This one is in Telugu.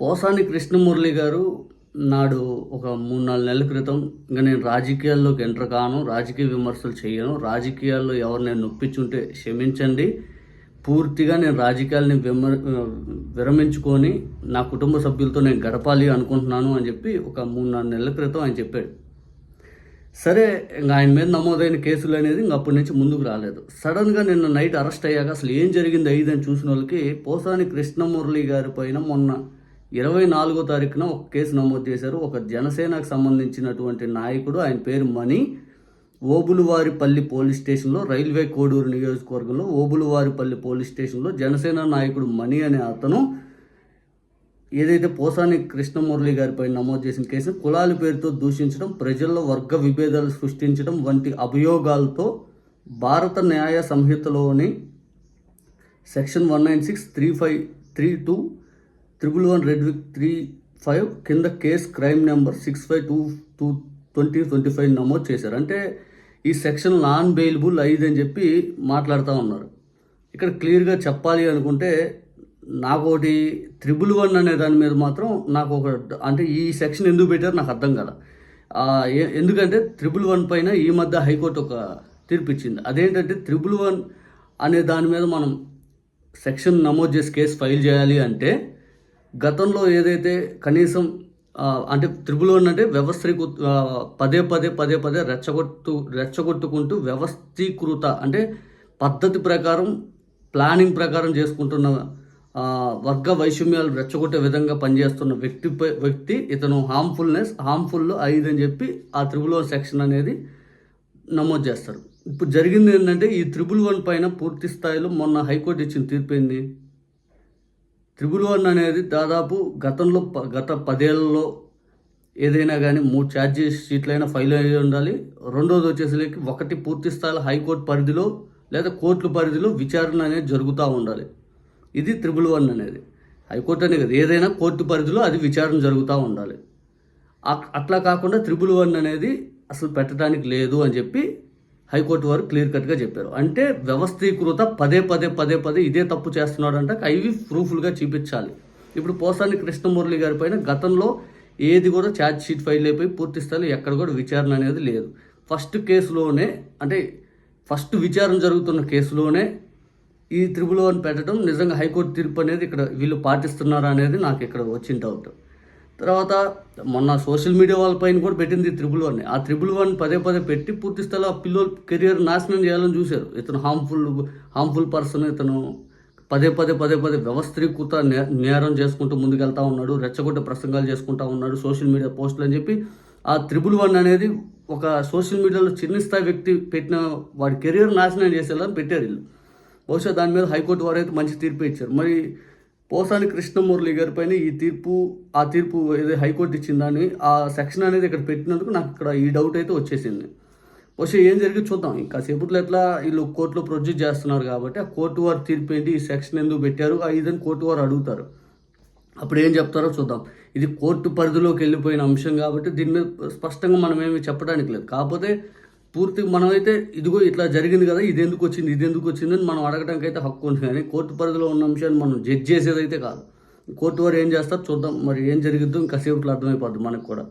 పోసాని కృష్ణమురళి గారు నాడు ఒక మూడు నాలుగు నెలల క్రితం ఇంకా నేను రాజకీయాల్లోకి ఎంటర్ కాను రాజకీయ విమర్శలు చేయను. రాజకీయాల్లో ఎవరు నేను నొప్పించుంటే క్షమించండి. పూర్తిగా నేను రాజకీయాలని విమ విరమించుకొని నా కుటుంబ సభ్యులతో నేను గడపాలి అనుకుంటున్నాను అని చెప్పి ఒక మూడు నాలుగు నెలల క్రితం ఆయన చెప్పాడు. సరే ఇంకా ఆయన మీద నమోదైన కేసులు అనేది ఇంక అప్పటి నుంచి ముందుకు రాలేదు. సడన్గా నిన్న నైట్ అరెస్ట్ అయ్యాక అసలు ఏం జరిగింది అయ్యిందని చూసిన వాళ్ళకి పోసాని కృష్ణమురళి గారి పైన మొన్న ఇరవై నాలుగో తారీఖున ఒక కేసు నమోదు చేశారు. ఒక జనసేనకు సంబంధించినటువంటి నాయకుడు ఆయన పేరు మణి. ఓబులువారిపల్లి పోలీస్ స్టేషన్లో రైల్వే కోడూరు నియోజకవర్గంలో ఓబులువారిపల్లి పోలీస్ స్టేషన్లో జనసేన నాయకుడు మణి అనే అతను ఏదైతే పోసాని కృష్ణమురళి గారిపై నమోదు చేసిన కేసు కులాల పేరుతో దూషించడం ప్రజల్లో వర్గ విభేదాలు సృష్టించడం వంటి అభియోగాలతో భారత న్యాయ సంహితలోని section one nine six three five three two triple one read with three five కింద case crime number six five two two twenty twenty five నమోదు చేశారు. అంటే ఈ సెక్షన్ నాన్ బెయిలబుల్ ఐదు అని చెప్పి మాట్లాడుతూ ఉన్నారు. ఇక్కడ క్లియర్గా చెప్పాలి అనుకుంటే నాకు ఒకటి త్రిబుల్ వన్ అనే దాని మీద మాత్రం నాకు ఒక అంటే ఈ సెక్షన్ ఎందుకు పెట్టారు నాకు అర్థం కదా ఎందుకంటే త్రిబుల్ వన్ పైన ఈ మధ్య హైకోర్టు ఒక తీర్పు ఇచ్చింది అదేంటంటే త్రిబుల్ వన్ అనే దాని మీద మనం సెక్షన్ నమోదు చేసి కేసు ఫైల్ చేయాలి అంటే గతంలో ఏదైతే కనీసం అంటే త్రిబుల్ అంటే వ్యవస్థీకృ పదే పదే పదే పదే రెచ్చగొట్టు రెచ్చగొట్టుకుంటూ వ్యవస్థీకృత అంటే పద్ధతి ప్రకారం ప్లానింగ్ ప్రకారం చేసుకుంటున్న వర్గ వైషమ్యాలు రెచ్చగొట్టే విధంగా పనిచేస్తున్న వ్యక్తిపై వ్యక్తి ఇతను హార్మ్ఫుల్నెస్ హార్మ్ఫుల్ ఐదు అని చెప్పి ఆ త్రిబుల్ వన్ సెక్షన్ అనేది నమోదు చేస్తారు. ఇప్పుడు జరిగింది ఏంటంటే ఈ త్రిబుల్ వన్ పైన పూర్తి స్థాయిలో మొన్న హైకోర్టు ఇచ్చిన తీర్పు ఏంది? త్రిబుల్ వన్ అనేది దాదాపు గతంలో ప- గత పదేళ్ళలో ఏదైనా కానీ మూడు ఛార్జీ షీట్లైనా ఫైల్ అయ్యి ఉండాలి. రెండోది వచ్చేసరికి ఒకటి పూర్తి స్థాయిలో హైకోర్టు పరిధిలో లేదా కోర్టుల పరిధిలో విచారణ అనేది జరుగుతూ ఉండాలి. ఇది త్రిబుల్ వన్ అనేది. హైకోర్టు అనే కదా ఏదైనా కోర్టు పరిధిలో అది విచారణ జరుగుతూ ఉండాలి. అ- అట్లా కాకుండా త్రిబుల్ వన్ అనేది అసలు పెట్టడానికి లేదు అని చెప్పి హైకోర్టు వారు క్లియర్ కట్గా చెప్పారు. అంటే వ్యవస్థీకృత పదే పదే పదే పదే ఇదే తప్పు చేస్తున్నాడు అవి ప్రూఫ్లుగా చూపించాలి. ఇప్పుడు పోసాని కృష్ణమురళి గారి పైన గతంలో ఏది కూడా ఛార్జ్ షీట్ ఫైల్ అయిపోయి పూర్తి స్థాయిలో ఎక్కడ కూడా విచారణ అనేది లేదు. ఫస్ట్ కేసులోనే అంటే ఫస్ట్ విచారణ జరుగుతున్న కేసులోనే ఈ త్రిబుల్ వన్ పెట్టడం నిజంగా హైకోర్టు తీర్పు అనేది ఇక్కడ వీళ్ళు పాటిస్తున్నారా అనేది నాకు ఇక్కడ వచ్చిన డౌట్ తర్వాత మొన్న సోషల్ మీడియా వాళ్ళపైన కూడా పెట్టింది త్రిబుల్ వన్ ఆ త్రిబుల్ వన్ పదే పదే పెట్టి పూర్తి స్థాయిలో ఆ పిల్లల కెరియర్ నాశనం చేయాలని చూశారు. ఇతను హార్మ్ఫుల్ హార్మ్ఫుల్ పర్సన్ ఇతను పదే పదే పదే పదే వ్యవస్థీకృత నే- నేరం చేసుకుంటూ ముందుకెళ్తా ఉన్నాడు రెచ్చగొట్టే ప్రసంగాలు చేసుకుంటా ఉన్నాడు సోషల్ మీడియా పోస్టులు అని చెప్పి. ఆ త్రిబుల్ వన్ అనేది ఒక సోషల్ మీడియాలో చిన్న స్థాయి వ్యక్తి పెట్టిన వాడి కెరియర్ నాశనం చేసేలా పెట్టారు వీళ్ళు. బహుశా దాని మీద హైకోర్టు వారు అయితే మంచి తీర్పు ఇచ్చారు. మరి పోసాని కృష్ణమురళి గారి పైన ఈ తీర్పు ఆ తీర్పు ఏదో హైకోర్టు ఇచ్చిందని ఆ సెక్షన్ అనేది ఇక్కడ పెట్టినందుకు నాకు ఇక్కడ ఈ డౌట్ అయితే వచ్చేసింది. బహుశా ఏం జరిగి చూద్దాం. ఇంకా సేపట్లో ఎట్లా వీళ్ళు కోర్టులో ప్రొడ్యూస్ చేస్తున్నారు కాబట్టి ఆ కోర్టు వారు తీర్పు ఏంటి ఈ సెక్షన్ ఎందుకు పెట్టారు ఆ ఇదని కోర్టు వారు అడుగుతారు. అప్పుడు ఏం చెప్తారో చూద్దాం. ఇది కోర్టు పరిధిలోకి వెళ్ళిపోయిన అంశం కాబట్టి దీని మీద స్పష్టంగా మనం ఏమి చెప్పడానికి లేదు. కాకపోతే పూర్తిగా మనమైతే ఇదిగో ఇట్లా జరిగింది కదా ఇది ఎందుకు వచ్చింది ఇది ఎందుకు వచ్చింది అని మనం అడగడానికి అయితే హక్కు ఉంది కానీ కోర్టు పరిధిలో ఉన్న అంశాన్ని మనం జడ్జ్ చేసేది అయితే కాదు. కోర్టు వారు ఏం చేస్తారు చూద్దాం మరి ఏం జరిగిద్దో ఇంకా సేపట్లో అర్థమైపోద్ది మనకు కూడా.